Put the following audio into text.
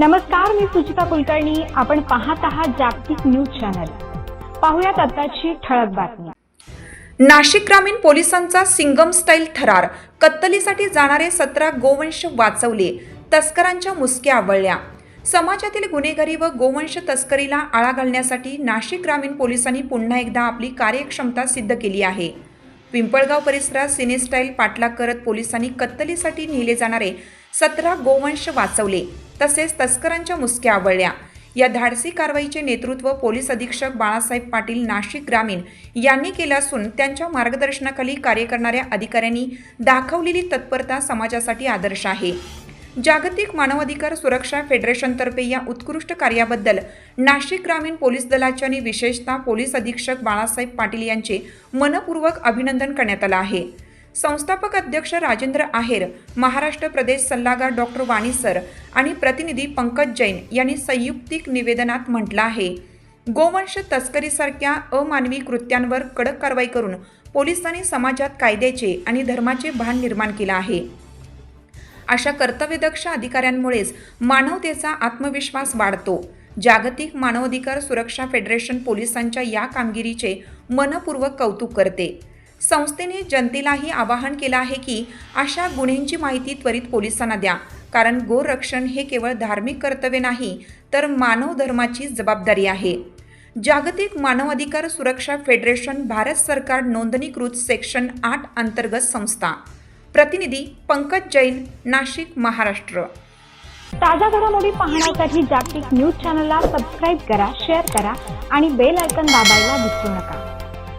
नमस्कार मी सुचिता कुलकर्णी. आपण पाहत आहात जागतिक न्यूज चॅनल. पाहुयात आताची ठळक बातमी. नाशिक ग्रामीण पोलिसांचा सिंगम स्टाईल थरार. कत्तलीसाठी जाणारे सतरा गोवंश वाचवले. तस्करांच्या मुसक्या आवळल्या. समाजातील गुन्हेगारी व गोवंश तस्करीला आळा घालण्यासाठी नाशिक ग्रामीण पोलिसांनी पुन्हा एकदा आपली कार्यक्षमता सिद्ध केली आहे. पिंपळगाव परिसरात सिनेस्टाईल पाठलाग करत पोलिसांनी कत्तलीसाठी नेले जाणारे सतरा गोवंश वाचवले. तसेच तस्करांच्या मुसक्या आवळल्या. या धाडसी कारवाईचे नेतृत्व पोलीस अधीक्षक बाळासाहेब पाटील नाशिक ग्रामीण यांनी केलं असून त्यांच्या मार्गदर्शनाखाली कार्य करणाऱ्या अधिकाऱ्यांनी दाखवलेली तत्परता समाजासाठी आदर्श आहे. जागतिक मानवाधिकार सुरक्षा फेडरेशनतर्फे या उत्कृष्ट कार्याबद्दल नाशिक ग्रामीण पोलीस दलाचे आणि विशेषतः पोलीस अधीक्षक बाळासाहेब पाटील यांचे मनपूर्वक अभिनंदन करण्यात आलं आहे. संस्थापक अध्यक्ष राजेंद्र आहेर महाराष्ट्र प्रदेश सल्लागार डॉक्टर वाणी सर आणि प्रतिनिधी पंकज जैन यांनी संयुक्तिक निवेदनात म्हटलं आहे. गोवंश तस्करीसारख्या अमानवी कृत्यांवर कडक कारवाई करून पोलिसांनी समाजात कायद्याचे आणि धर्माचे भान निर्माण केलं आहे. अशा कर्तव्यदक्ष अधिकाऱ्यांमुळेच मानवतेचा आत्मविश्वास वाढतो. जागतिक मानवाधिकार सुरक्षा फेडरेशन पोलिसांच्या या कामगिरीचे मनपूर्वक कौतुक करते. संस्थेने जनतेलाही आवाहन केलं आहे की अशा गुन्ह्यांची माहिती त्वरित पोलिसांना द्या. कारण गोरक्षण हे केवळ धार्मिक कर्तव्य नाही तर मानव धर्माची जबाबदारी आहे. जागतिक मानवाधिकार सुरक्षा फेडरेशन भारत सरकार नोंदणीकृत सेक्शन आठ अंतर्गत संस्था. प्रतिनिधी पंकज जैन नाशिक महाराष्ट्र. ताज्या घडामोडी पाहण्यासाठी जागतिक न्यूज चॅनलला सबस्क्राईब करा शेअर करा आणि बेल आयकन दाबायला विसरू नका.